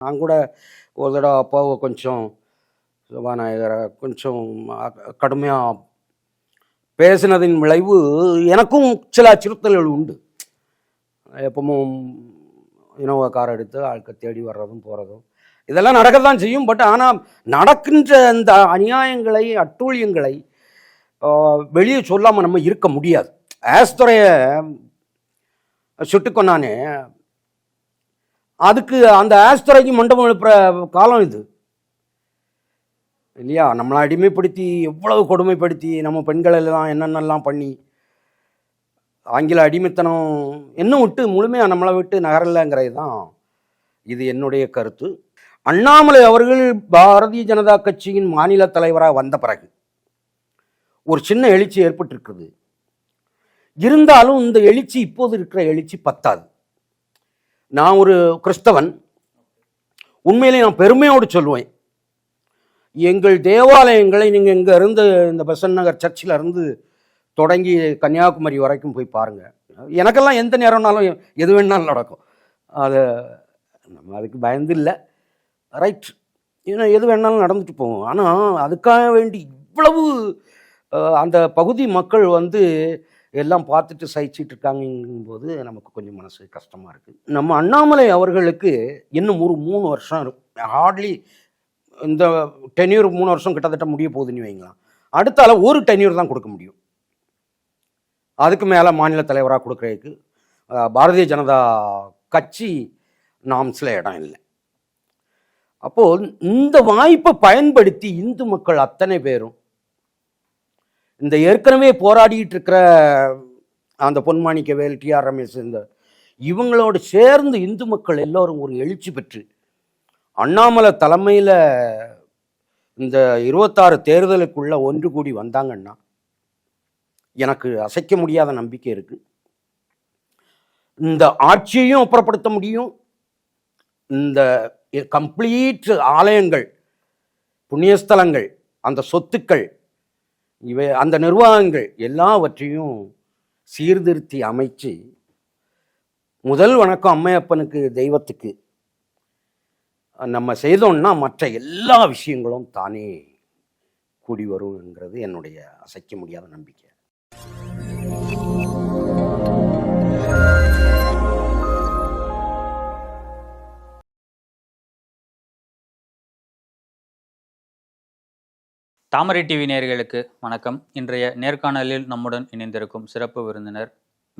நான் கூட ஒரு தடவை அப்பாவை கொஞ்சம் சபாநாயகரை கொஞ்சம் கடுமையாக பேசினதின் விளைவு எனக்கும் சில அச்சுறுத்தல்கள் உண்டு. எப்பவும் இனோவா கார் எடுத்து ஆட்களை தேடி வர்றதும் போகிறதும் இதெல்லாம் நடக்கத்தான் செய்யும். பட் ஆனால் நடக்கின்ற இந்த அநியாயங்களை அட்டூழியங்களை வெளியே சொல்லாமல் நம்ம இருக்க முடியாது. ஆஸ்துறைய சுட்டுக்கொண்டானே அதுக்கு அந்த ஆஸ்துரைக்கு மண்டபம் எழுப்புற காலம் இது. இல்லையா? நம்மளை அடிமைப்படுத்தி எவ்வளவு கொடுமைப்படுத்தி நம்ம பெண்கள் எல்லாம் என்னென்னலாம் பண்ணி ஆங்கில அடிமைத்தனம் இன்னும் விட்டு முழுமையாக நம்மளை விட்டு நகரலைங்கிறது தான் இது என்னுடைய கருத்து. அண்ணாமலை அவர்கள் பாரதிய ஜனதா கட்சியின் மாநில தலைவராக வந்த பிறகு ஒரு சின்ன எழுச்சி ஏற்பட்டிருக்குது இருந்தாலும் இந்த எழுச்சி இப்போது இருக்கிற எழுச்சி பத்தாது. நான் ஒரு கிறிஸ்தவன். உண்மையிலே நான் பெருமையோடு சொல்லுவேன் எங்கள் தேவாலயங்களை நீங்கள் இங்கே இருந்து இந்த பெசன் நகர் சர்ச்சில் இருந்து தொடங்கி கன்னியாகுமரி வரைக்கும் போய் பாருங்கள் எனக்கெல்லாம் எந்த நேரம்னாலும் எது வேணாலும் நடக்கும். அது நம்ம அதுக்கு பயந்து இல்லை. ரைட் ஏன்னா எது வேணாலும் நடந்துட்டு போவோம் ஆனால் அதுக்காக வேண்டி இவ்வளவு அந்த பகுதி மக்கள் வந்து எல்லாம் பார்த்துட்டு சகிச்சிட்டு இருக்காங்கும்போது நமக்கு கொஞ்சம் மனசு கஷ்டமாக இருக்குது நம்ம அண்ணாமலை அவர்களுக்கு இன்னும் ஒரு மூணு வருஷம் இருக்கும் ஹார்ட்லி இந்த டென்யூர் மூணு வருஷம் கிட்டத்தட்ட முடிய போகுதுன்னு வைங்களா அடுத்தால ஒரு டென்யூர் தான் கொடுக்க முடியும். அதுக்கு மேலே மாநில தலைவராக கொடுக்குறதுக்கு பாரதிய ஜனதா கட்சி நாம்ஸில் இடம் இல்லை. அப்போது இந்த வாய்ப்பை பயன்படுத்தி இந்து மக்கள் அத்தனை பேரும் இந்த ஏற்கனவே போராடிட்டு இருக்கிற அந்த பொன்மாணிக்கவேல் டிஆர் ரமேஷ் இந்த இவங்களோடு சேர்ந்து இந்து மக்கள் எல்லோரும் ஒரு எழுச்சி பெற்று அண்ணாமலை தலைமையில் இந்த இருபத்தாறு தேர்தலுக்குள்ள ஒன்று கூடி வந்தாங்கன்னா எனக்கு அசைக்க முடியாத நம்பிக்கை இருக்குது இந்த ஆட்சியையும் அப்புறப்படுத்த முடியும். இந்த கம்ப்ளீட் ஆலயங்கள் புண்ணியஸ்தலங்கள் அந்த சொத்துக்கள் இவை அந்த நிர்வாகங்கள் எல்லாவற்றையும் சீர்திருத்தி அமைச்சு முதல் வணக்கம் அம்மையப்பனுக்கு தெய்வத்துக்கு நம்ம செய்தோம்னா மற்ற எல்லா விஷயங்களும் தானே கூடி வருங்கிறது என்னுடைய அசைக்க முடியாத நம்பிக்கை. தாமரை டிவி நேயர்களுக்கு வணக்கம். இன்றைய நேர்காணலில் நம்முடன் இணைந்திருக்கும் சிறப்பு விருந்தினர்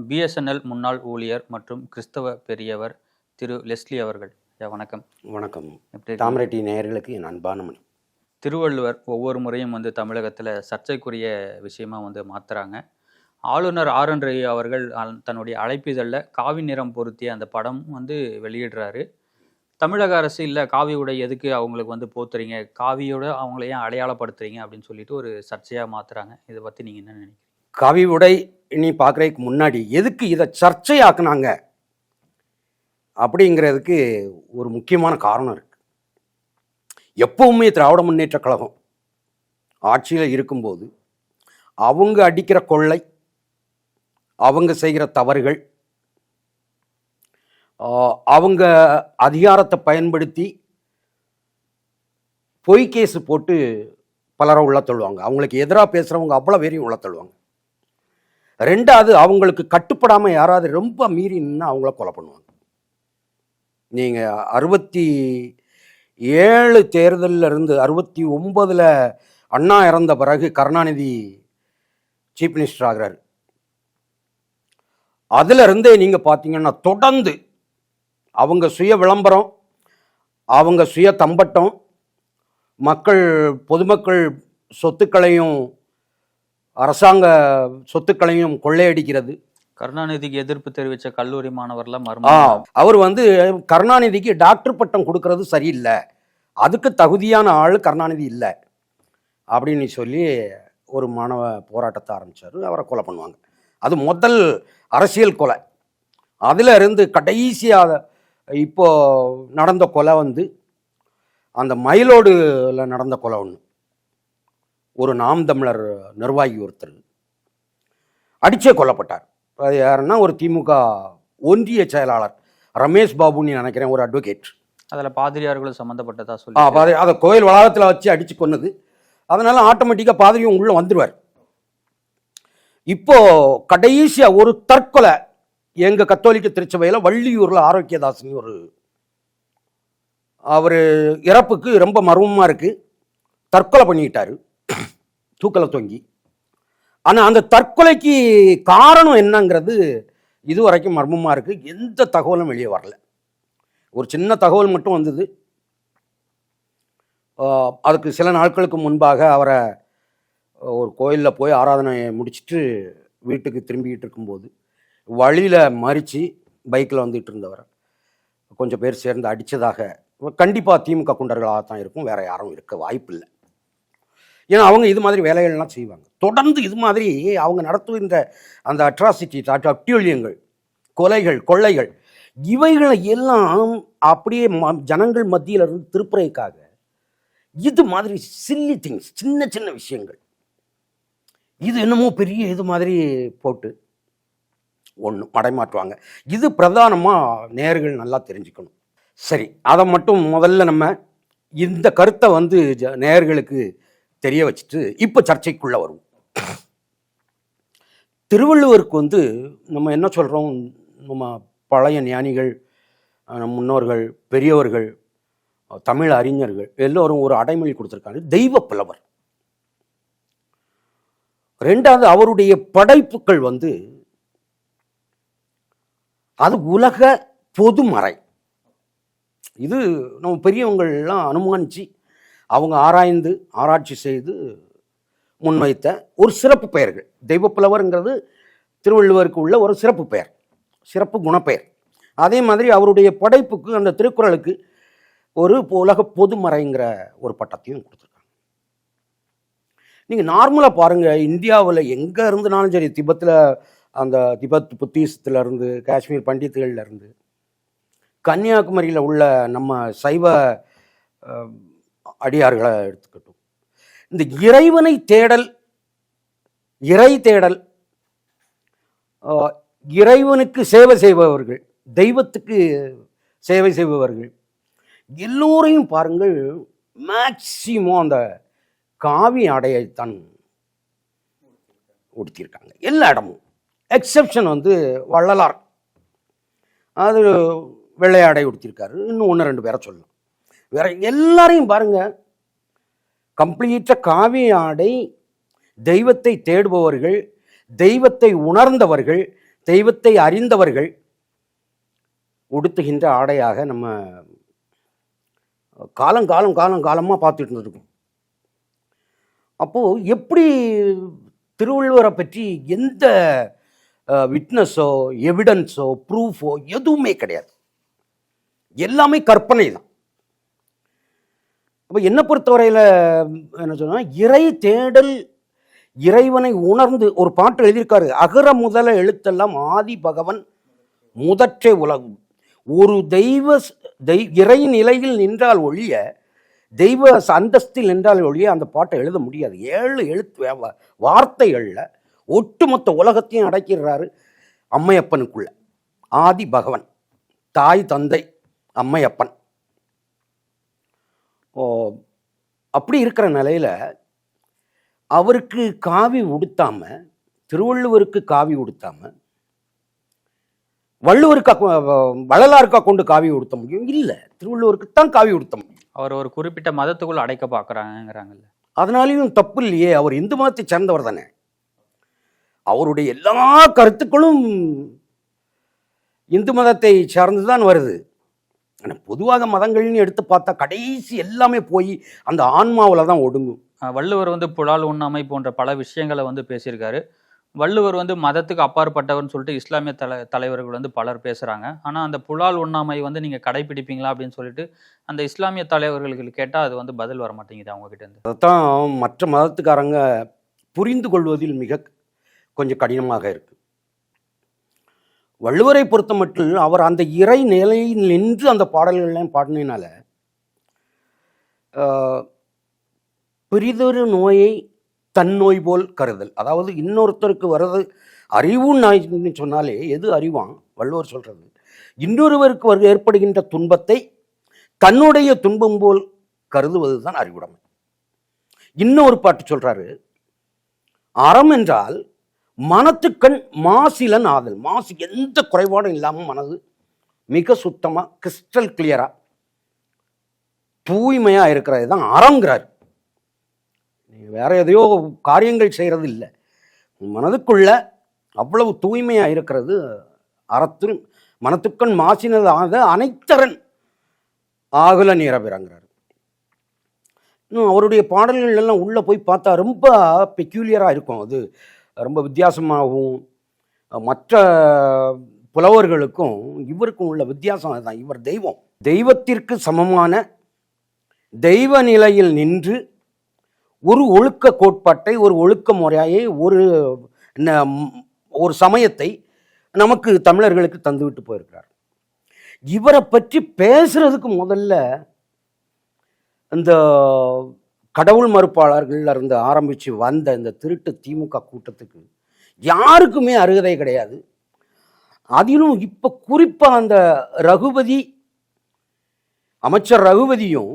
பிஎஸ்என்எல் முன்னாள் ஊழியர் மற்றும் கிறிஸ்தவ பெரியவர் திரு லெஸ்லி அவர்கள். வணக்கம். வணக்கம்? தாமரை டி நேயர்களுக்கு என் அன்பான மணி திருவள்ளுவர் ஒவ்வொரு முறையும் வந்து தமிழகத்தில் சர்ச்சைக்குரிய விஷயமா வந்து மாத்துறாங்க. ஆளுநர் ஆர் என் ரவி அவர்கள் தன்னுடைய அழைப்பிதழில் காவி நிறம் பொருத்திய அந்த படம் வந்து வெளியிடுறாரு. தமிழக அரசு இல்லை காவி உடை எதுக்கு அவங்களுக்கு வந்து போத்துறீங்க? காவியோட அவங்கள ஏன் அடையாளப்படுத்துறீங்க? அப்படின்னு சொல்லிட்டு ஒரு சர்ச்சையாக மாத்துறாங்க. இதை பற்றி நீங்கள் என்ன நினைக்கிறீங்க? கவி உடை நீ பார்க்குறதுக்கு முன்னாடி எதுக்கு இதை சர்ச்சையாக்குனாங்க? அப்படிங்கிறதுக்கு ஒரு முக்கியமான காரணம் இருக்குது எப்பவுமே திராவிட முன்னேற்ற கழகம் ஆட்சியில் இருக்கும்போது அவங்க அடிக்கிற கொள்ளை அவங்க செய்கிற தவறுகள் அவங்க அதிகாரத்தை பயன்படுத்தி பொய் கேஸு போட்டு பலரை உள்ள தள்ளுவாங்க. அவங்களுக்கு எதிராக பேசுகிறவங்க அவ்வளோ பேரையும் உள்ள தள்ளுவாங்க. ரெண்டாவது அவங்களுக்கு கட்டுப்படாமல் யாராவது ரொம்ப மீறி நின்று அவங்கள கொலை பண்ணுவாங்க. நீங்கள் அறுபத்தி ஏழு தேர்தலில் இருந்து அறுபத்தி ஒம்பதில் அண்ணா இறந்த பிறகு கருணாநிதி சீஃப் மினிஸ்டர் ஆகிறார். அதிலிருந்தே நீங்கள் பார்த்தீங்கன்னா தொடர்ந்து அவங்க சுய விளம்பரம் அவங்க சுய தம்பட்டம் மக்கள் பொதுமக்கள் சொத்துக்களையும் அரசாங்க சொத்துக்களையும் கொள்ளையடிக்கிறது. கருணாநிதிக்கு எதிர்ப்பு தெரிவித்த கல்லூரி மாணவர்லாம் மர்ம அவர் வந்து கருணாநிதிக்கு டாக்டர் பட்டம் கொடுக்கறது சரியில்லை. அதுக்கு தகுதியான ஆள் கருணாநிதி இல்லை. அப்படின்னு சொல்லி ஒரு மாணவ போராட்டத்தை ஆரம்பிச்சாரு. அவரை கொலை பண்ணுவாங்க. அது முதல் அரசியல் கொலை. அதில் இருந்து கடைசியாக இப்போ நடந்த கொலை வந்து அந்த மயிலோடுல நடந்த கொலை ஒன்று ஒரு நாம் தமிழர் நிர்வாகி ஒருத்தர் அடிச்சே கொல்லப்பட்டார். அது யாருன்னா ஒரு திமுக ஒன்றிய செயலாளர் ரமேஷ் பாபுன்னு நினைக்கிறேன் ஒரு அட்வொகேட் அதில் பாதிரியார்களும் சம்மந்தப்பட்டதா ஆ சொல்லி பாதிரி அதை கோயில் வளாகத்தில் வச்சு அடித்து கொன்னது. அதனால ஆட்டோமேட்டிக்காக பாதிரியும் உள்ளே வந்துடுவார் இப்போ கடைசியாக ஒரு தற்கொலை எங்கள் கத்தோலிக்க திருச்சபையில் வள்ளியூரில் ஆரோக்கியதாசன் ஒரு அவர் இறப்புக்கு ரொம்ப மர்மமாக இருக்குது தற்கொலை பண்ணிக்கிட்டார் தூக்கலை தொங்கி. ஆனால் அந்த தற்கொலைக்கு காரணம் என்னங்கிறது இதுவரைக்கும் மர்மமாக இருக்குது எந்த தகவலும் வெளியே வரல. ஒரு சின்ன தகவல் மட்டும் வந்தது. அதுக்கு சில நாட்களுக்கு முன்பாக அவரை ஒரு கோயிலில் போய் ஆராதனையை முடிச்சிட்டு வீட்டுக்கு திரும்பிக்கிட்டு இருக்கும்போது வழியில் மறித்து பைக்கில் வந்துட்டு இருந்தவர். கொஞ்சம் பேர் சேர்ந்து அடித்ததாக கண்டிப்பாக திமுக குண்டர்களாக தான் இருக்கும். வேறு யாரும் இருக்க வாய்ப்பு இல்லை. ஏன்னா அவங்க இது மாதிரி வேலைகள்லாம் செய்வாங்க. தொடர்ந்து இது மாதிரி அவங்க நடத்துகின்ற அந்த அட்ராசிட்டி அட்டியூழியங்கள் கொலைகள் கொள்ளைகள் இவைகளை எல்லாம் அப்படியே ம- ஜனங்கள் மத்தியில் இருந்து திருப்புறைக்காக இது மாதிரி சில்லி திங்ஸ் சின்ன சின்ன விஷயங்கள். இது என்னமோ பெரிய இது மாதிரி போட்டு ஒன்று மடைமாற்றுவாங்க. இது பிரதானமாக நேர்கள் நல்லா தெரிஞ்சுக்கணும். சரி அதை மட்டும் முதல்ல நம்ம இந்த கருத்தை வந்து ஜ- நேயர்களுக்கு தெரிய வச்சுட்டு இப்போ சர்ச்சைக்குள்ளே வருவோம். திருவள்ளுவருக்கு வந்து நம்ம என்ன சொல்கிறோம் நம்ம பழைய ஞானிகள் முன்னோர்கள் பெரியவர்கள் தமிழ் அறிஞர்கள் எல்லோரும் ஒரு அடைமொழி கொடுத்துருக்காங்க தெய்வ புலவர். ரெண்டாவது அவருடைய படைப்புகள் வந்து அது உலக பொதுமறை. இது நம்ம பெரியவங்கள்லாம் அனுமானித்து அவங்க ஆராய்ந்து ஆராய்ச்சி செய்து முன்வைத்த ஒரு சிறப்பு பெயர்கள். தெய்வப்புலவர்ங்கிறது திருவள்ளுவருக்கு உள்ள ஒரு சிறப்பு பெயர் சிறப்பு குணப்பெயர். அதே மாதிரி அவருடைய படைப்புக்கு அந்த திருக்குறளுக்கு ஒரு உலக பொதுமறைங்கிற ஒரு பட்டத்தையும் கொடுத்துருக்காங்க. நீங்கள் நார்மலாக பாருங்கள் இந்தியாவில் எங்கே இருந்தனாலும் சரி திபத்தில் அந்த திபெத் புத்திசத்துலேருந்து காஷ்மீர் பண்டித்துகள்லேருந்து. கன்னியாகுமரியில் உள்ள நம்ம சைவ அடியார்களை எடுத்துக்கட்டும். இந்த இறைவனை தேடல் இறை தேடல் இறைவனுக்கு சேவை செய்பவர்கள் தெய்வத்துக்கு சேவை செய்பவர்கள் எல்லோரையும் பாருங்கள் மேக்சிமம் அந்த காவி ஆடையைத்தான் உடுத்தியிருக்காங்க. எல்லா இடமும். எக்ஸெப்ஷன் வந்து வள்ளலார். அது வெள்ளையாடை உடுத்திருக்காரு. இன்னும் ஒன்று ரெண்டு பேரை சொல்லலாம் வேற எல்லாரையும் பாருங்கள் கம்ப்ளீட்டாக காவி ஆடை தெய்வத்தை தேடுபவர்கள் தெய்வத்தை உணர்ந்தவர்கள் தெய்வத்தை அறிந்தவர்கள் உடுத்துகின்ற ஆடையாக நம்ம காலம் காலம் காலம் காலமாக பார்த்துட்டு இருந்திருக்கோம். அப்போது எப்படி திருவள்ளுவரை பற்றி எந்த விட்னஸோ எவிடன்ஸோ ப்ரூஃபோ எதுவுமே கிடையாது. எல்லாமே கற்பனை தான். அப்போ என்னை பொறுத்தவரையில் என்ன சொன்னால் இறை தேடல் இறைவனை உணர்ந்து ஒரு பாட்டு எழுதியிருக்காரு அகர முதல எழுத்தெல்லாம் ஆதி பகவன் முதற்றே உலகம். ஒரு தெய்வ தெய் இறை நிலையில் நின்றால் ஒழிய தெய்வ அந்தஸ்தில் நின்றால் ஒழிய அந்த பாட்டை எழுத முடியாது. ஏழு எழுத்து வார்த்தைகளில் ஒட்டுமொத்த உலகத்தையும் அடைக்கிறாரு அம்மையப்பனுக்குள்ள. ஆதி பகவன் தாய் தந்தை அம்மையப்பன். ஓ அப்படி இருக்கிற நிலையில அவருக்கு காவி உடுத்தாம திருவள்ளுவருக்கு காவி உடுத்தாம வள்ளுவருக்கா வள்ளலாருக்கா கொண்டு காவி உடுத்த முடியும்? இல்லை திருவள்ளுவருக்கு தான் காவி உடுத்த முடியும். அவர் ஒரு குறிப்பிட்ட மதத்துக்குள்ள அடைக்க பார்க்குறாங்கங்கிறாங்கல்ல. அதனாலையும் தப்பு இல்லையே அவர் இந்து மதத்தை சேர்ந்தவர் தானே. அவருடைய எல்லா கருத்துக்களும் இந்து மதத்தை சார்ந்து தான் வருது. ஆனால் பொதுவாக மதங்கள்னு எடுத்து பார்த்தா கடைசி எல்லாமே போய் அந்த ஆன்மாவில் தான் ஒடுங்கும். வள்ளுவர் வந்து புலால் உண்ணாமை போன்ற பல விஷயங்களை வந்து பேசியிருக்காரு. வள்ளுவர் வந்து மதத்துக்கு அப்பாற்பட்டவர்னு சொல்லிட்டு இஸ்லாமிய தலை தலைவர்கள் வந்து பலர் பேசுகிறாங்க ஆனால் அந்த புலால் உண்ணாமை வந்து நீங்கள் கடைபிடிப்பீங்களா அப்படின்னு சொல்லிட்டு அந்த இஸ்லாமிய தலைவர்களுக்கு கேட்டால் அது வந்து பதில் வர மாட்டேங்குது அவங்க கிட்ட இருந்து. அதைத்தான் மற்ற மதத்துக்காரங்க புரிந்து கொள்வதில் மிக கொஞ்சம் கடினமாக இருக்கு. வள்ளுவரை பொறுத்த மட்டும் அவர் அந்த இறை நிலையில் நின்று அந்த பாடல்கள்லாம் பாடினால பெரிதொரு நோயை தன் நோய் போல் கருதல். அதாவது இன்னொருத்தருக்கு வர்றது அறிவு நாய்ன்னு சொன்னாலே எது அறிவான் வள்ளுவர் சொல்றது. இன்னொருவருக்கு வரு- ஏற்படுகின்ற துன்பத்தை தன்னுடைய துன்பம் போல் கருதுவது தான் அறிவுடைமை. இன்னொரு பாட்டு சொல்றாரு அறம் என்றால் மனத்துக்கண் மாசிலன் ஆதல். மாசு எந்த குறைபாடும் இல்லாமல் மனது மிக சுத்தமாக கிறிஸ்டல் கிளியராக தூய்மையாக இருக்கிறது தான் அறங்கிறார் நீங்கள் வேற எதையோ காரியங்கள் செய்கிறது இல்லை. மனதுக்குள்ள அவ்வளவு தூய்மையாக இருக்கிறது அறத்து மனத்துக்கண் மாசினதாக அனைத்தரன் ஆகுல நீரபிறங்கிறார். இன்னும் அவருடைய பாடல்கள் எல்லாம் உள்ளே போய் பார்த்தா ரொம்ப பெக்யூலியராக இருக்கும் அது. ரொம்ப வித்தியாசமாகவும் மற்ற புலவர்களுக்கும் இவருக்கும் உள்ள வித்தியாசம் அதுதான். இவர் தெய்வம். தெய்வத்திற்கு சமமான தெய்வ நிலையில் நின்று ஒரு ஒழுக்க கோட்பாட்டை ஒரு ஒழுக்க முறையை ஒரு ஒரு சமயத்தை நமக்கு தமிழர்களுக்கு தந்துவிட்டு போயிருக்கிறார். இவரை பற்றி பேசுறதுக்கு முதல்ல இந்த கடவுள் மறுப்பாளர்கள் இருந்து ஆரம்பித்து வந்த இந்த திருட்டு திமுக கூட்டத்துக்கு யாருக்குமே அருகதை கிடையாது. அதிலும் இப்போ குறிப்பாக அந்த ரகுபதி அமைச்சர் ரகுபதியும்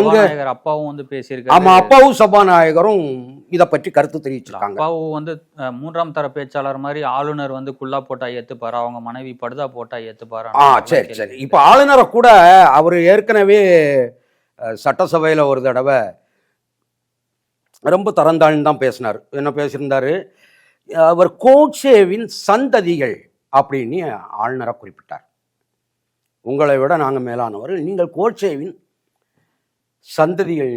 எங்க அப்பாவும் வந்து பேசியிருக்காரு. ஆமா அப்பாவும் சபாநாயகரும் இதை பற்றி கருத்து தெரிவிச்சிருக்காங்க. அப்பாவும் வந்து மூன்றாம் தர பேச்சாளர் மாதிரி ஆளுநர் வந்து குல்லா போட்டா ஏத்துப்பாரு? அவங்க மனைவி படுதா போட்டா ஏத்துப்பாரு ஆ சரி சரி. இப்போ ஆளுநரை கூட அவர் ஏற்கனவே சட்டசபையில் ஒரு தடவை ரொம்ப தரந்தாழ்ந்து தான் பேசினார். என்ன பேசியிருந்தாரு? அவர் கோட்சேவின் சந்ததிகள் அப்படின்னு ஆளுநராக குறிப்பிட்டார். உங்களை விட நாங்கள் மேலானவர்கள். நீங்கள் கோட்சேவின் சந்ததிகள்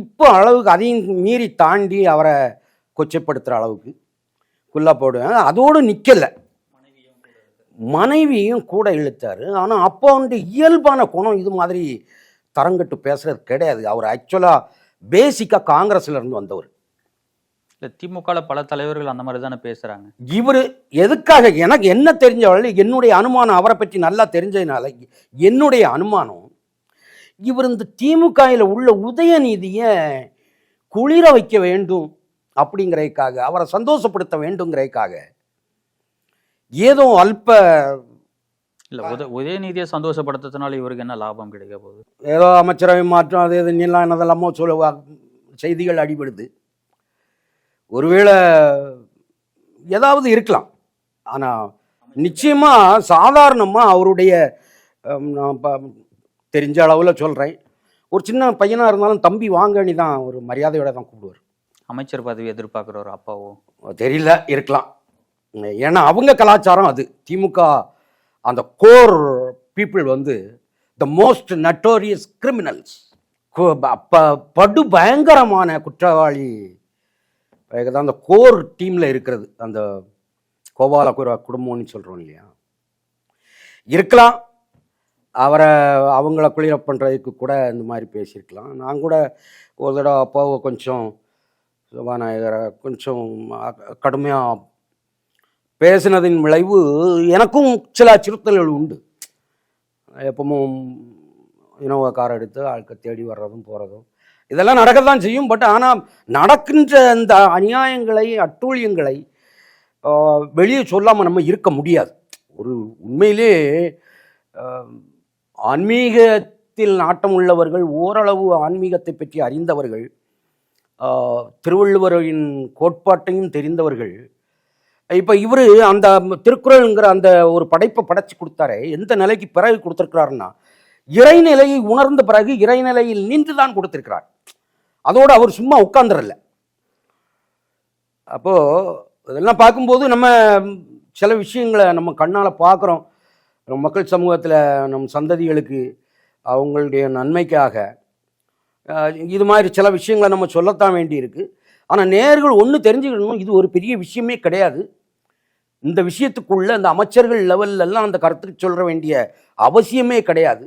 இப்போ அளவுக்கு அதையும் மீறி தாண்டி அவரை கொச்சைப்படுத்துகிற அளவுக்கு குல்லா போடுவேன் அதோடு நிற்கலை மனைவியும் கூட இழுத்தாரு. ஆனால் அப்போ வந்து இயல்பான குணம் இது மாதிரி தரங்கட்டு பேசுறது கிடையாது. அவர் ஆக்சுவலாக பேசிக்காக காங்கிரஸ்ல இருந்து வந்தவர். இல்ல திமுகல பல தலைவர்கள் அந்த மாதிரி தானே பேசுறாங்க. இவர் எதுக்காக எனக்கு என்ன தெரிஞ்சவள் என்னுடைய அனுமானம் அவரை பற்றி நல்லா தெரிஞ்சதுனால என்னுடைய அனுமானம் இவர் இந்த திமுகவில் உள்ள உதயநிதியை குளிர வைக்க வேண்டும் அப்படிங்கிறதுக்காக அவரை சந்தோஷப்படுத்த வேண்டுங்கிறதுக்காக ஏதோ அல்ப இல்ல உத உதயநிதியை சந்தோஷப்படுத்துறதுனால இவருக்கு என்ன லாபம் கிடைக்க போகுது? ஏதோ அமைச்சரவை மாற்றம் அது இது எல்லாம் என்னதெல்லாமோ சொல்ல செய்திகள் அடிபடுது. ஒருவேளை ஏதாவது இருக்கலாம். ஆனால் நிச்சயமாக சாதாரணமாக அவருடைய நான் தெரிஞ்ச அளவில் சொல்கிறேன் ஒரு சின்ன பையனாக இருந்தாலும் தம்பி வாங்கன்னு தான் ஒரு மரியாதையோட தான் கூப்பிடுவார். அமைச்சர் பதவி எதிர்பார்க்குற ஒரு அப்பாவோ தெரியல இருக்கலாம். ஏன்னா அவங்க கலாச்சாரம் அது. திமுக அந்த கோர் பீப்புள் வந்து த மோஸ்ட் நட்டோரியஸ் கிரிமினல்ஸ் படு பயங்கரமான குற்றவாளி. தான் அந்த கோர் டீமில் இருக்கிறது. அந்த கோபால குர- குடும்பம்னு சொல்கிறோம் இல்லையா? இருக்கலாம். அவரை அவங்கள குளிர பண்ணுறதுக்கு கூட இந்த மாதிரி பேசியிருக்கலாம். நான் கூட ஒரு தடவை அப்பாவை கொஞ்சம் சபாநாயகரை கொஞ்சம் கடுமையாக பேசினதின் விளைவு எனக்கும் சில அச்சுறுத்தல்கள் உண்டு. எப்பவும் இனோவா கார் எடுத்து ஆட்கள் தேடி வர்றதும் போகிறதும் இதெல்லாம் நடக்கத்தான் செய்யும். பட் ஆனால் நடக்கின்ற இந்த அநியாயங்களை அட்டூழியங்களை வெளியே சொல்லாமல் நம்ம இருக்க முடியாது. ஒரு உண்மையிலே ஆன்மீகத்தில் நாட்டம் உள்ளவர்கள் ஓரளவு ஆன்மீகத்தை பற்றி அறிந்தவர்கள் திருவள்ளுவரின் கோட்பாட்டையும் தெரிந்தவர்கள் இப்போ இவர் அந்த திருக்குறள்ங்கிற அந்த ஒரு படைப்பை படைச்சு கொடுத்தாரு எந்த நிலைக்கு பிறகு கொடுத்துருக்கிறாருன்னா இறைநிலையை உணர்ந்த பிறகு இறைநிலையில் நின்று தான் கொடுத்துருக்கிறார். அதோடு அவர் சும்மா உட்கார்ந்துடல. அப்போது இதெல்லாம் பார்க்கும்போது நம்ம சில விஷயங்களை நம்ம கண்ணால் பார்க்குறோம். நம்ம மக்கள் சமூகத்தில் நம் சந்ததிகளுக்கு அவங்களுடைய நன்மைக்காக. இது மாதிரி சில விஷயங்களை நம்ம சொல்லத்தான் வேண்டியிருக்கு. ஆனால் நேர்கள் ஒன்று தெரிஞ்சுக்கணும் இது ஒரு பெரிய விஷயமே கிடையாது. இந்த விஷயத்துக்குள்ள இந்த அமைச்சர்கள் லெவல்ல எல்லாம் அந்த கருத்துக்கு சொல்ல வேண்டிய அவசியமே கிடையாது.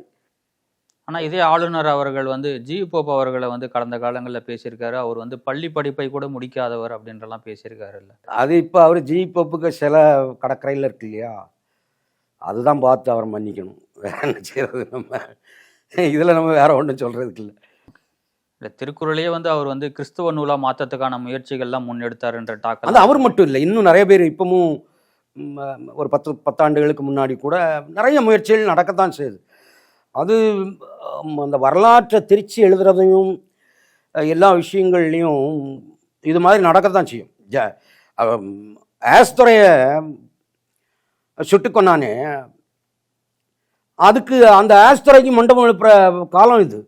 ஆனா இதே ஆளுநர் அவர்கள் வந்து ஜி. போப் அவர்களை வந்து கடந்த காலங்களில் பேசியிருக்காரு. அவர் வந்து பள்ளி படிப்பை கூட முடிக்காதவர் அப்படின்றலாம் பேசியிருக்காருல்ல. அது இப்போ அவர் ஜி. பப்புக்கு சில கடற்கரையில் இருக்கு இல்லையா? அதுதான் பார்த்து அவர் மன்னிக்கணும். வேற என்ன செய்யறது நம்ம? இதில் நம்ம வேற ஒன்றும் சொல்றதுக்கு இல்லை. இல்ல திருக்குறளையே வந்து அவர் வந்து கிறிஸ்துவ நூலா மாற்றத்துக்கான முயற்சிகள்லாம் முன்னெடுத்தாருன்ற அது அவர் மட்டும் இல்லை இன்னும் நிறைய பேர் இப்பவும் ஒரு பத்து பத்தாண்டுகளுக்கு முன்னாடி கூட நிறைய முயற்சிகள் நடக்கத்தான் செய்யுது. அது அந்த வரலாற்றை திருச்சி எழுதுறதையும் எல்லா விஷயங்கள்லையும் இது மாதிரி நடக்கத்தான் செய்யும். ஜ ஆஸ்துறைய சுட்டு கொன்னானே அதுக்கு அந்த ஆஸ்துறைக்கு மண்டபம் எழுப்புற காலம் இது.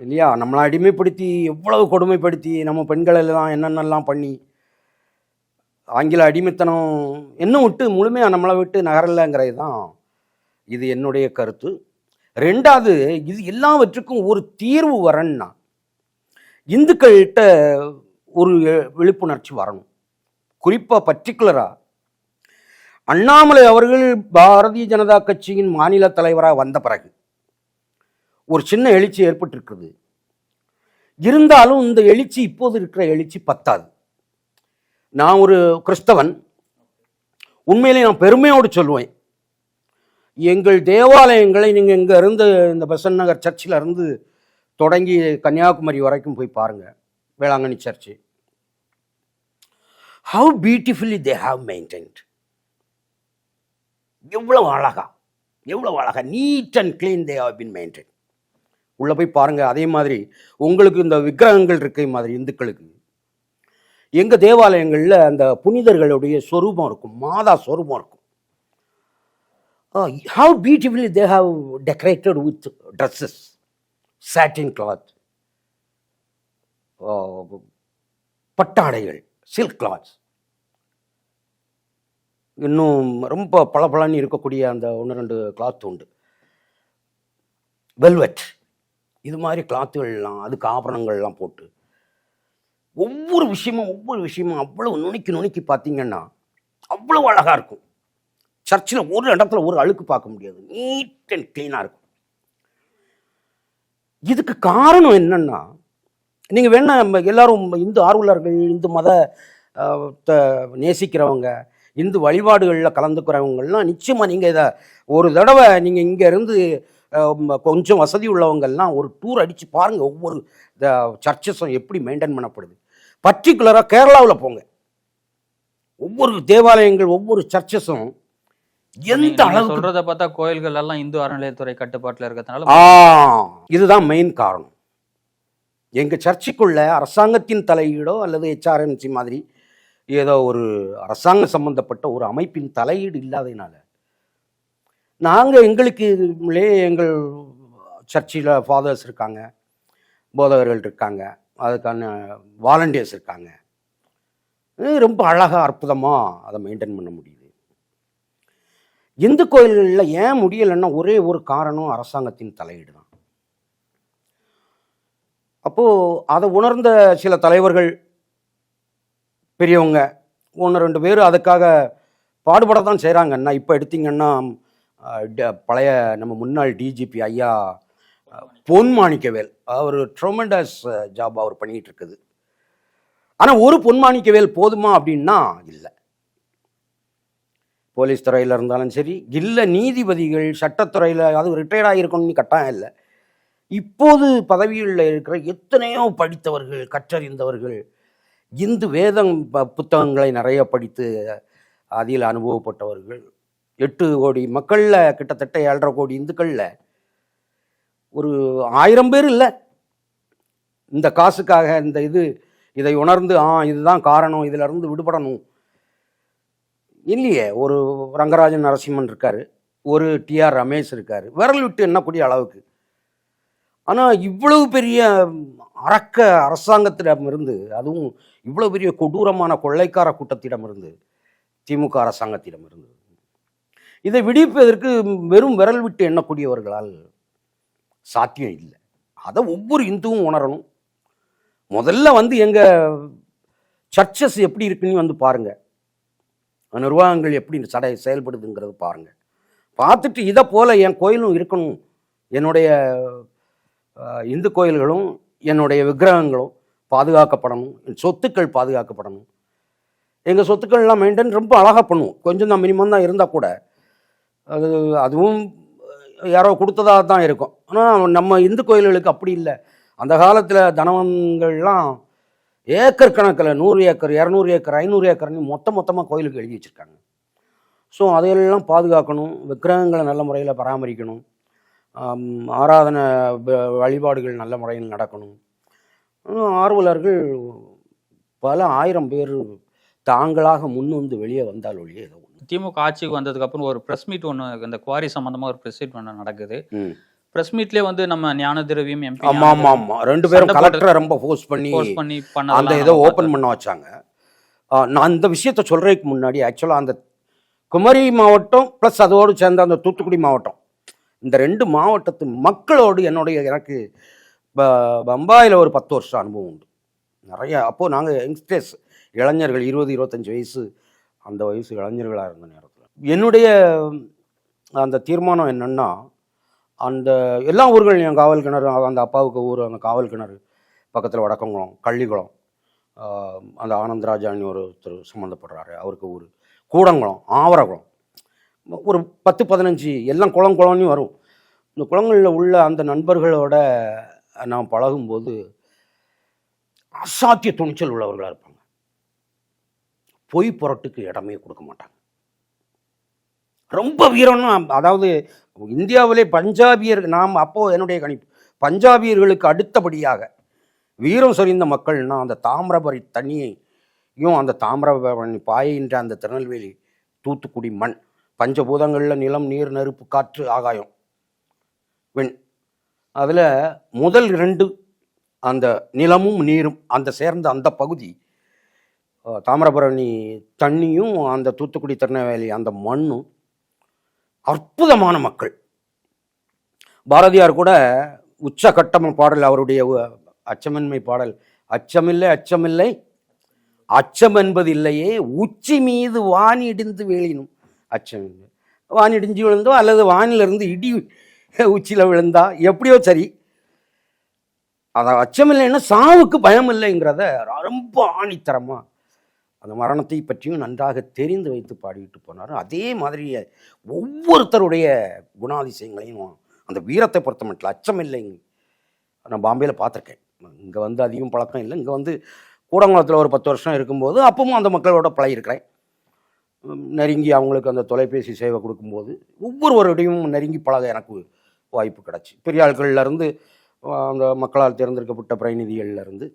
இல்லையா? நம்மளை அடிமைப்படுத்தி எவ்வளவு கொடுமைப்படுத்தி நம்ம பெண்களெல்லாம் என்னென்னலாம் பண்ணி ஆங்கில அடிமைத்தனம் இன்னும் விட்டு முழுமையாக நம்மளை விட்டு நகரலைங்கிறது தான் இது என்னுடைய கருத்து. ரெண்டாவது இது எல்லாவற்றுக்கும் ஒரு தீர்வு வரணும்னா இந்துக்கள்கிட்ட ஒரு விழிப்புணர்ச்சி வரணும். குறிப்பாக பர்டிகுலராக அண்ணாமலை அவர்கள் பாரதிய ஜனதா கட்சியின் மாநில தலைவராக வந்த பிறகு ஒரு சின்ன எழுச்சி ஏற்பட்டிருக்குது இருந்தாலும் இந்த எழுச்சி இப்போது இருக்கிற எழுச்சி பத்தாது. நான் ஒரு கிறிஸ்தவன். உண்மையிலே நான் பெருமையோடு சொல்லுவேன் எங்கள் தேவாலயங்களை நீங்கள் இங்கே இருந்து இந்த பெசன் நகர் சர்ச்சில் இருந்து தொடங்கி கன்னியாகுமரி வரைக்கும் போய் பாருங்கள் Velankanni church how beautifully they have maintained எவ்வளவு அழகா. எவ்வளவு அழகா. Neat and clean they have been maintain உள்ளே போய் பாருங்கள் அதே மாதிரி உங்களுக்கு இந்த விக்கிரகங்கள் இருக்க மாதிரி இந்துக்களுக்கு. எங்கள் தேவாலயங்களில் அந்த புனிதர்களுடைய சொரூபம் இருக்கும் மாதா ஸ்வரூபம் இருக்கும். How beautifully they have decorated with dresses satin cloth பட்டாடைகள் silk cloths இன்னும் ரொம்ப பளபளன்னு இருக்கக்கூடிய அந்த ஒன்று ரெண்டு கிளாத் உண்டு. வெல்வெட் இது மாதிரி கிளாத்துகள்லாம் அதுக்கு ஆபரணங்கள்லாம் போட்டு. ஒவ்வொரு விஷயமும் ஒவ்வொரு விஷயமும் அவ்வளோ நுணுக்கி நுணுக்கி பார்த்தீங்கன்னா அவ்வளோ அழகாக இருக்கும். சர்ச்சில் ஒரு இடத்துல ஒரு அழுக்கு பார்க்க முடியாது. நீட் அண்ட் க்ளீனாக இருக்கும். இதுக்கு காரணம் என்னன்னா நீங்கள் வேணா நம்ம எல்லாரும் இந்து ஆர்வலர்கள் இந்து மத நேசிக்கிறவங்க இந்து வழிபாடுகளில் கலந்துக்கிறவங்கள்லாம் நிச்சயமாக நீங்கள் இதை ஒரு தடவை நீங்கள் இங்கேருந்து கொஞ்சம் வசதி உள்ளவங்கெல்லாம் ஒரு டூர் அடித்து பாருங்கள் ஒவ்வொரு சர்ச்சஸும் எப்படி மெயின்டைன் பண்ணப்படுது. பர்டிகுலராக கேரளாவில் போங்க. ஒவ்வொரு தேவாலயங்கள் ஒவ்வொரு சர்ச்சஸும் எந்த அளவுக்கு சொல்றத பார்த்தா கோயில்கள் எல்லாம் இந்து அறநிலையத்துறை கட்டுப்பாட்டுல இருக்கிறதுனால இதுதான் மெயின் காரணம். எங்க சர்ச்சுக்குள்ள அரசாங்கத்தின் தலையீடோ அல்லது ஹெச்ஆர்என்சி மாதிரி ஏதோ ஒரு அரசாங்க சம்பந்தப்பட்ட ஒரு அமைப்பின் தலையீடு இல்லாததுனால நாங்கள் எங்களுக்கு இதுலே எங்கள் சர்ச்சில் ஃபாதர்ஸ் இருக்காங்க போதகர்கள் இருக்காங்க அதுக்கான வாலண்டியர்ஸ் இருக்காங்க. ரொம்ப அழகாக அற்புதமாக அதை மெயின்டைன் பண்ண முடியுது. இந்து கோயில்களில் ஏன் முடியலைன்னா ஒரே ஒரு காரணம் அரசாங்கத்தின் தலையீடு தான். அப்போது அதை உணர்ந்த சில தலைவர்கள் பெரியவங்க ஒன்று ரெண்டு பேர் அதுக்காக பாடுபட தான் செய்கிறாங்கன்னா இப்போ எடுத்திங்கன்னா பழைய நம்ம முன்னாள் டிஜிபி ஐயா பொன்மாணிக்கவேல் பொன் மாணிக்கவேல். அவர் ட்ரொமெண்டஸ் ஜாப் அவர் பண்ணிகிட்டு இருக்குது ஆனால் ஒரு பொன் மாணிக்கவேல் போதுமா அப்படின்னா இல்லை. போலீஸ் துறையில் இருந்தாலும் சரி இல்லை நீதிபதிகள் சட்டத்துறையில் அது ரிட்டையர்ட் ஆகிருக்கணும்னு கட்டாயம் இல்லை. இப்போது பதவியில் இருக்கிற எத்தனையோ படித்தவர்கள் கற்றறிந்தவர்கள் இந்து வேதம் ப- புத்தகங்களை நிறைய படித்து அதில் அனுபவப்பட்டவர்கள் எட்டு கோடி மக்களில் கிட்டத்தட்ட ஏழரை கோடி இந்துக்களில். ஒரு ஆயிரம் பேர் இல்லை. இந்த காசுக்காக இந்த இது இதை உணர்ந்து ஆ இதுதான் காரணம் இதிலிருந்து விடுபடணும். இல்லையே ஒரு ரங்கராஜன் நரசிம்மன் இருக்கார் ஒரு டிஆர் ரமேஷ் இருக்கார் விரல் விட்டு எண்ணக்கூடிய அளவுக்கு. ஆனால் இவ்வளவு பெரிய அரக்க அரசாங்கத்திடமிருந்து அதுவும் இவ்வளோ பெரிய கொடூரமான கொள்ளைக்கார கூட்டத்திடமிருந்து திமுக அரசாங்கத்திடமிருந்து இதை விடுவிப்பதற்கு வெறும் விரல் விட்டு எண்ணக்கூடியவர்களால் சாத்தியம் இல்லை. அதை ஒவ்வொரு இந்துவும் உணரணும். முதல்ல வந்து எங்கள் சர்ச்சஸ் எப்படி இருக்குன்னு வந்து பாருங்கள் நிர்வாகங்கள் எப்படி சடை செயல்படுதுங்கிறது பாருங்கள் பார்த்துட்டு இதை போல் என் கோயிலும் இருக்கணும். என்னுடைய இந்து கோயில்களும் என்னுடைய விக்கிரகங்களும் பாதுகாக்கப்படணும். என் சொத்துக்கள் பாதுகாக்கப்படணும். எங்கள் சொத்துக்கள்லாம் மெயின்டைன் ரொம்ப அழகாக பண்ணுவோம். கொஞ்சம் தான் மினிமம் தான் இருந்தால் கூட அது அதுவும் யாரோ கொடுத்ததாக தான் இருக்கும். ஆனால் நம்ம இந்து கோயில்களுக்கு அப்படி இல்லை. அந்த காலத்தில் தனவங்கள்லாம் ஏக்கர் கணக்கில் நூறு ஏக்கர் இரநூறு ஏக்கர் ஐநூறு ஏக்கர்னு மொத்த மொத்தமாக கோயிலுக்கு எழுதி வச்சுருக்காங்க. ஸோ அதையெல்லாம் பாதுகாக்கணும் விக்கிரகங்களை நல்ல முறையில் பராமரிக்கணும். ஆராதனை வ- வழிபாடுகள் நல்ல முறையில் நடக்கணும். ஆர்வலர்கள் பல ஆயிரம் பேர் தாங்களாக முன் வந்து வெளியே வந்தால் ஒழிய ஏதோ திமுக ஆட்சிக்கு வந்ததுக்கு அப்புறம் ஒரு பிரஸ் மீட் ஒன்று இந்த குவாரி சம்பந்தமா ஒரு பிரஸ் மீட் ஒன்று நடக்குது. பிரஸ் மீட்லயே வந்து நம்ம ஞான திரவியம் எம்பி ஆமா ஆமா ஆமா. ரெண்டு பேரும் கலெக்டரை ரொம்ப ஃபோர்ஸ் பண்ணி போஸ்ட் பண்ணி அந்த பண்ணதெல்லாம் இதை நம்ம ஓப்பன் பண்ண வச்சாங்க. நான் அந்த விஷயத்த சொல்றதுக்கு முன்னாடி ஆக்சுவலாக அந்த குமரி மாவட்டம் ப்ளஸ் அதோடு சேர்ந்த அந்த தூத்துக்குடி மாவட்டம். இந்த ரெண்டு மாவட்டத்து மக்களோடு என்னுடைய எனக்கு பம்பாயில் ஒரு பத்து வருஷம் அனுபவம் உண்டு. நிறைய அப்போது நாங்கள் யங்ஸ்டர்ஸ் இளைஞர்கள் இருபது இருபத்தஞ்சி வயசு அந்த வயசு இளைஞர்களாக இருந்த நேரத்தில். என்னுடைய அந்த தீர்மானம் என்னென்னா அந்த எல்லா ஊர்களையும் காவல் கிணறு அந்த அப்பாவுக்கு ஊர் அந்த காவல் கிணறு பக்கத்தில் வடக்கங்குளம் கள்ளிக்குளம் அந்த ஆனந்தராஜான்னு ஒருத்தர் சம்மந்தப்படுறாரு அவருக்கு ஊர். கூடங்குளம் ஆவரகுளம். ஒரு பத்து பதினஞ்சு எல்லாம் குளம் குளம்னு வரும். இந்த குளங்களில் உள்ள அந்த நண்பர்களோட நான் பழகும்போது அசாத்திய துணிச்சல் உள்ளவர்களாக இருப்பாங்க. பொய் புரட்டுக்கு இடமே கொடுக்க மாட்டாங்க. ரொம்ப வீரம்னா அதாவது இந்தியாவிலே பஞ்சாபியர் நாம் அப்போது என்னுடைய கணிப்பு பஞ்சாபியர்களுக்கு அடுத்தபடியாக வீரம் சொறிந்த மக்கள்னா அந்த தாமிரபரி தண்ணியையும் அந்த தாமிரபரணி பாயின்ற அந்த திருநெல்வேலி தூத்துக்குடி மண் பஞ்சபூதங்களில் நிலம் நீர் நெருப்பு காற்று ஆகாயம் வெண் அதில் முதல் ரெண்டு அந்த நிலமும் நீரும் அந்த சேர்ந்த அந்த பகுதி தாமிரபரணி தண்ணியும் அந்த தூத்துக்குடி திருநெல்வேலி அந்த மண்ணும் அற்புதமான மக்கள். பாரதியார் கூட உச்சகட்டம் பாடல் அவருடைய அச்சமின்மை பாடல். அச்சமில்லை அச்சமில்லை. அச்சம் என்பது இல்லையே உச்சி மீது வான் இடிந்து வீழினும். அச்சம். வாணி வான் இடிஞ்சு விழுந்தோ அல்லது வானிலிருந்து இடி உச்சியில் விழுந்தா எப்படியோ சரி. அதை அச்சமில்லைன்னா சாவுக்கு பயம் இல்லைங்கிறத ரொம்ப ஆணித்தரமாக அந்த மரணத்தை பற்றியும் நன்றாக தெரிந்து வைத்து பாடிட்டு போனார். அதே மாதிரி ஒவ்வொருத்தருடைய குணாதிசயங்களையும் அந்த வீரத்தை பொறுத்த மட்டும் அச்சம் இல்லைங்க நான் பாம்பேயில் பார்த்துருக்கேன். இங்கே வந்து அதிகம் பழக்கம் இல்லை. இங்கே வந்து கூடங்குளத்தில் ஒரு பத்து வருஷம் இருக்கும்போது அப்பவும் அந்த மக்களோட பழகிருக்கிறேன் நெருங்கி அவங்களுக்கு அந்த தொலைபேசி சேவை கொடுக்கும்போது ஒவ்வொருவருடையும் நெருங்கி பழக எனக்கு வாய்ப்பு கிடச்சி. பெரிய ஆட்கள்லேருந்து அந்த மக்களால் தேர்ந்தெடுக்கப்பட்ட பிரதிநிதிகள்லேருந்து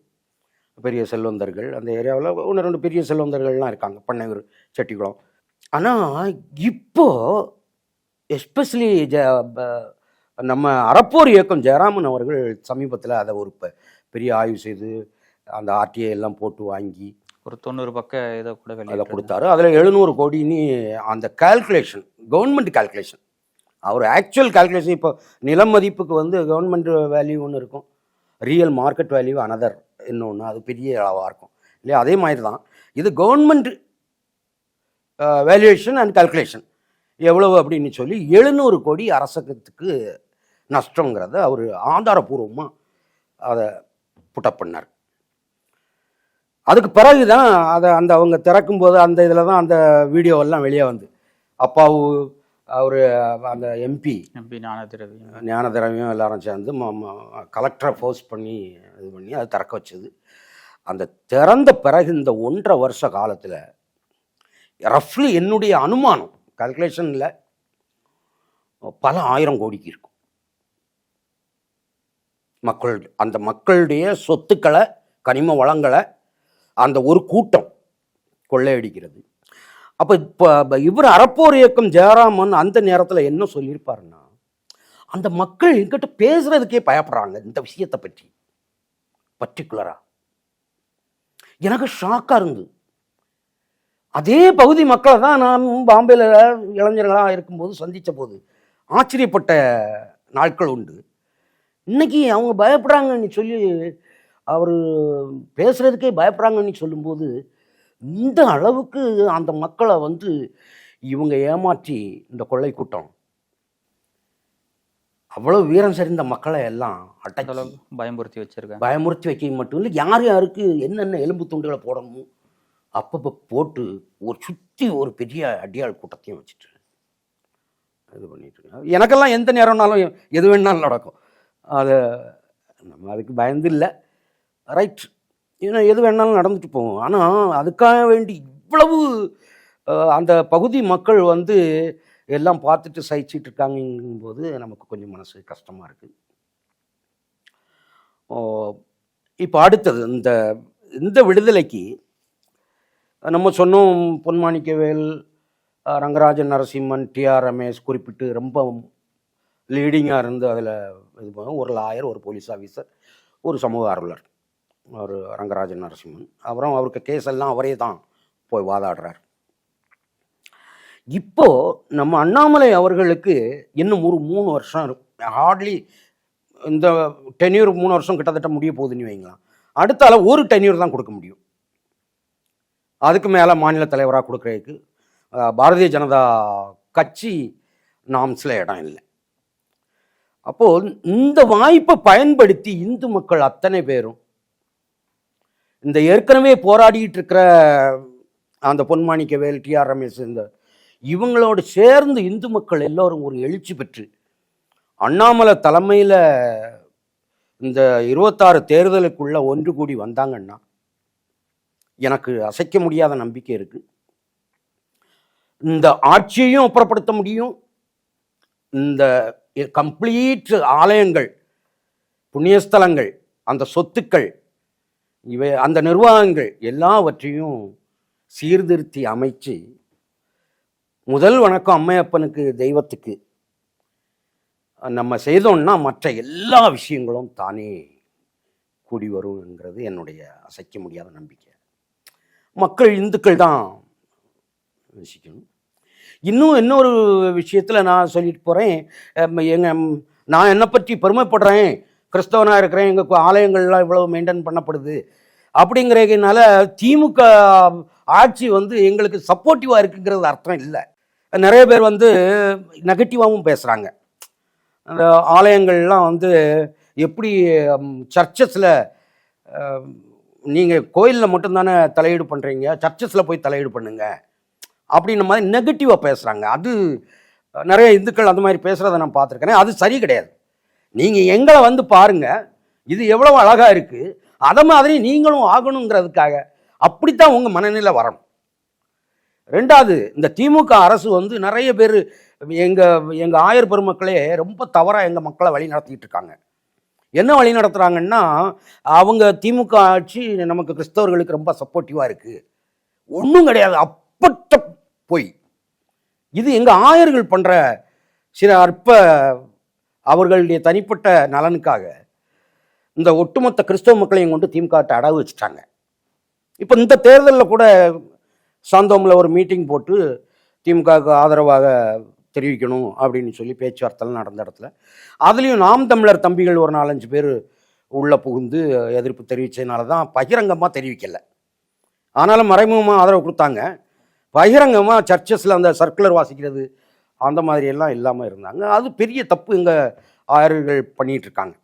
பெரிய செல்வந்தர்கள் அந்த ஏரியாவில் ஒன்று ரெண்டு பெரிய செல்வந்தர்கள்லாம் இருக்காங்க. பண்ணையூர் செட்டிக்குளம் ஆனால் இப்போ எஸ்பெஷலி ஜ நம்ம அறப்போர் இயக்கம் ஜெயராமன் அவர்கள் சமீபத்தில் அதை ஒரு பெரிய ஆய்வு செய்து அந்த ஆர்டிஐ எல்லாம் போட்டு வாங்கி ஒரு தொண்ணூறு பக்க இதை கூட அதை கொடுத்தாரு. அதில் எழுநூறு கோடின்னு அந்த கால்குலேஷன் கவர்மெண்ட் கால்குலேஷன் அவர் ஆக்சுவல் கால்குலேஷன் இப்போ நில மதிப்புக்கு வந்து கவர்மெண்ட் வேல்யூ ஒன்று இருக்கும். ரியல் மார்க்கெட் வேல்யூ அனதர் இன்னொன்று அது பெரிய அளவாக இருக்கும். இல்லையா? அதே மாதிரி தான் இது கவர்மெண்ட் வேல்யூவேஷன் அண்ட் கால்குலேஷன் எவ்வளவு அப்படின்னு சொல்லி எழுநூறு கோடி அரசாங்கத்துக்கு நஷ்டங்கிறத அவர் ஆதாரபூர்வமாக அதை புட்டப் பண்ணார். அதுக்கு பிறகு தான் அதை அந்த அவங்க திறக்கும்போது அந்த இதில் தான் அந்த வீடியோவெல்லாம் வெளியே வந்து. அப்பாவு அவர் அந்த எம்பி எம்பி ஞான திரவியம் ஞான திரவியம் எல்லாரும் சேர்ந்து கலெக்டரை ஃபோர்ஸ் பண்ணி இது பண்ணி அதை திறக்க வச்சது. அந்த திறந்த பிறகு இந்த ஒன்றரை வருஷ காலத்தில் ரஃப்லி என்னுடைய அனுமானம் கால்குலேஷனில் பல ஆயிரம் கோடிக்கு இருக்கும். மக்கள் அந்த மக்களுடைய சொத்துக்களை கனிம வளங்களை அந்த ஒரு கூட்டம் கொள்ளையடிக்கிறது. அப்போ இப்போ இவர் அறப்போர் இயக்கம் ஜெயராமன் அந்த நேரத்தில் என்ன சொல்லியிருப்பாருன்னா அந்த மக்கள் என்கிட்ட பேசுறதுக்கே பயப்படுறாங்க இந்த விஷயத்தை பற்றி பர்டிகுலராக எனக்கு ஷாக்காக இருந்தது. அதே பகுதி மக்களை தான் நான் பாம்பேல இளைஞர்களாக இருக்கும்போது சந்தித்த போது ஆச்சரியப்பட்ட நாட்கள் உண்டு. இன்னைக்கு அவங்க பயப்படுறாங்கன்னு சொல்லி அவர் பேசுகிறதுக்கே பயப்படுறாங்கன்னு சொல்லும்போது இந்த அளவுக்கு அந்த மக்களை வந்து இவங்க ஏமாற்றி இந்த கொள்ளை கூட்டம் அவ்வளவு வீரம் செறிந்த மக்களை எல்லாம் அளவுக்கு பயமுறுத்தி வச்சிருக்காங்க. பயமுறுத்தி வைக்க மட்டும் இல்லை யார் யாருக்கு என்னென்ன எலும்பு துண்டுகளை போடணுமோ அப்பப்போ போட்டு ஒரு சுற்றி ஒரு பெரிய அடியாள் கூட்டத்தையும் வச்சுட்டு இது பண்ணிட்டு எனக்கெல்லாம் எந்த நேரம்னாலும் எது வேணாலும் நடக்கும். அது நம்ம அதுக்கு பயந்து இல்லை. ரைட் ஏன்னா எது வேணாலும் நடந்துட்டு போவோம் ஆனால் அதுக்காக வேண்டி இவ்வளவு அந்த பகுதி மக்கள் வந்து எல்லாம் பார்த்துட்டு சகிச்சிட்டு இருக்காங்கும்போது நமக்கு கொஞ்சம் மனசு கஷ்டமாக இருக்குது இப்போ அடுத்தது இந்த இந்த விடுதலைக்கு நம்ம சொன்னோம் பொன்மாணிக்கவேல் ரங்கராஜன் நரசிம்மன் டிஆர் ரமேஷ் குறிப்பிட்டு ரொம்ப லீடிங்காக இருந்து அதில் இது பண்ணுவோம் ஒரு லாயர் ஒரு போலீஸ் ஆஃபீஸர் ஒரு சமூக ஆர்வலர். ஒரு ரங்கராஜன் நரசிம்மன். அப்புறம் அவருக்கு கேஸ் எல்லாம் அவரே தான் போய் வாதாடுறார். இப்போது நம்ம அண்ணாமலை அவர்களுக்கு இன்னும் ஒரு மூணு வருஷம் இருக்கும் ஹார்ட்லி இந்த டென்யூர் மூணு வருஷம் கிட்டத்தட்ட முடிய போகுதுன்னு வைங்களா அடுத்தால ஒரு டென்யூர் தான் கொடுக்க முடியும். அதுக்கு மேலே மாநில தலைவராக கொடுக்குறதுக்கு பாரதிய ஜனதா கட்சி நாம்ஸில் இடம் இல்லை. அப்போ இந்த வாய்ப்பை பயன்படுத்தி இந்து மக்கள் அத்தனை பேரும் இந்த ஏற்கனவே போராடிட்டு இருக்கிற அந்த பொன்மாணிக்கவேல் டிஆர் ரமேஷ் இந்த இவங்களோடு சேர்ந்து இந்து மக்கள் எல்லோரும் ஒரு எழுச்சி பெற்று அண்ணாமலை தலைமையில் இந்த இருபத்தாறு தேர்தலுக்குள்ள ஒன்று கூடி வந்தாங்கன்னா எனக்கு அசைக்க முடியாத நம்பிக்கை இருக்கு. இந்த ஆட்சியையும் அப்புறப்படுத்த முடியும். இந்த கம்ப்ளீட் ஆலயங்கள் புண்ணியஸ்தலங்கள் அந்த சொத்துக்கள் இவை அந்த நிர்வாகங்கள் எல்லாவற்றையும் சீர்திருத்தி அமைச்சு முதல் வணக்கம் அம்மையப்பனுக்கு தெய்வத்துக்கு நம்ம செய்தோம்னா மற்ற எல்லா விஷயங்களும் தானே கூடி வரும்ங்கிறது என்னுடைய அசைக்க முடியாத நம்பிக்கை. மக்கள் இந்துக்கள் தான் யோசிக்கணும் இன்னும் இன்னொரு விஷயத்தில் நான் சொல்லிட்டு போகிறேன் எங்கள் நான் என்னை பற்றி பெருமைப்படுறேன். கிறிஸ்தவனாக இருக்கிறேன் எங்கள் ஆலயங்கள்லாம் இவ்வளோ மெயின்டைன் பண்ணப்படுது. அப்படிங்கிறதுனால திமுக ஆட்சி வந்து எங்களுக்கு சப்போர்ட்டிவாக இருக்குங்கிறது அர்த்தம் இல்லை. நிறைய பேர் வந்து நெகட்டிவாகவும் பேசுகிறாங்க அந்த ஆலயங்கள்லாம் வந்து எப்படி சர்ச்சஸில் நீங்கள் கோயிலில் மட்டும்தானே தலையீடு பண்ணுறீங்க சர்ச்சஸில் போய் தலையீடு பண்ணுங்க அப்படின்ற மாதிரி நெகட்டிவாக பேசுகிறாங்க அது நிறைய இந்துக்கள் அந்த மாதிரி பேசுகிறத நான் பார்த்துருக்கேன் அது சரி கிடையாது. நீங்கள் எங்களை வந்து பாருங்கள் இது எவ்வளோ அழகாக இருக்குது அதை மாதிரி நீங்களும் ஆகணுங்கிறதுக்காக அப்படித்தான் உங்கள் மனநிலை வரணும். ரெண்டாவது இந்த திமுக அரசு வந்து நிறைய பேர் எங்கள் எங்கள் ஆயர் பெருமக்களே ரொம்ப தவறாக எங்கள் மக்களை வழி நடத்திக்கிட்டு இருக்காங்க. என்ன வழி நடத்துகிறாங்கன்னா அவங்க திமுக ஆட்சி நமக்கு கிறிஸ்தவர்களுக்கு ரொம்ப சப்போர்ட்டிவாக இருக்குது ஒன்றும் கிடையாது. அப்பட்ட பொய். இது எங்கள் ஆயர்கள் பண்ணுற சில அற்ப அவர்களுடைய தனிப்பட்ட நலனுக்காக இந்த ஒட்டுமொத்த கிறிஸ்தவ மக்களையும் கொண்டு திமுக அடவு வச்சுட்டாங்க. இப்போ இந்த தேர்தலில் கூட சாந்தோமில் ஒரு மீட்டிங் போட்டு திமுகவுக்கு ஆதரவாக தெரிவிக்கணும் அப்படின்னு சொல்லி பேச்சுவார்த்தை நடந்த இடத்துல அதுலேயும் நாம் தமிழர் தம்பிகள் ஒரு நாலஞ்சு பேர் உள்ளே புகுந்து எதிர்ப்பு தெரிவித்ததுனால தான் பகிரங்கமாக தெரிவிக்கலை. ஆனாலும் மறைமுகமாக ஆதரவு கொடுத்தாங்க. பகிரங்கமாக சர்ச்சஸில் அந்த சர்க்குலர் வாசிக்கிறது அந்த மாதிரி எல்லாம் இல்லாமல் இருந்தாங்க. அது பெரிய தப்பு எங்கள் ஆயர்கள் பண்ணிகிட்டு இருக்காங்க.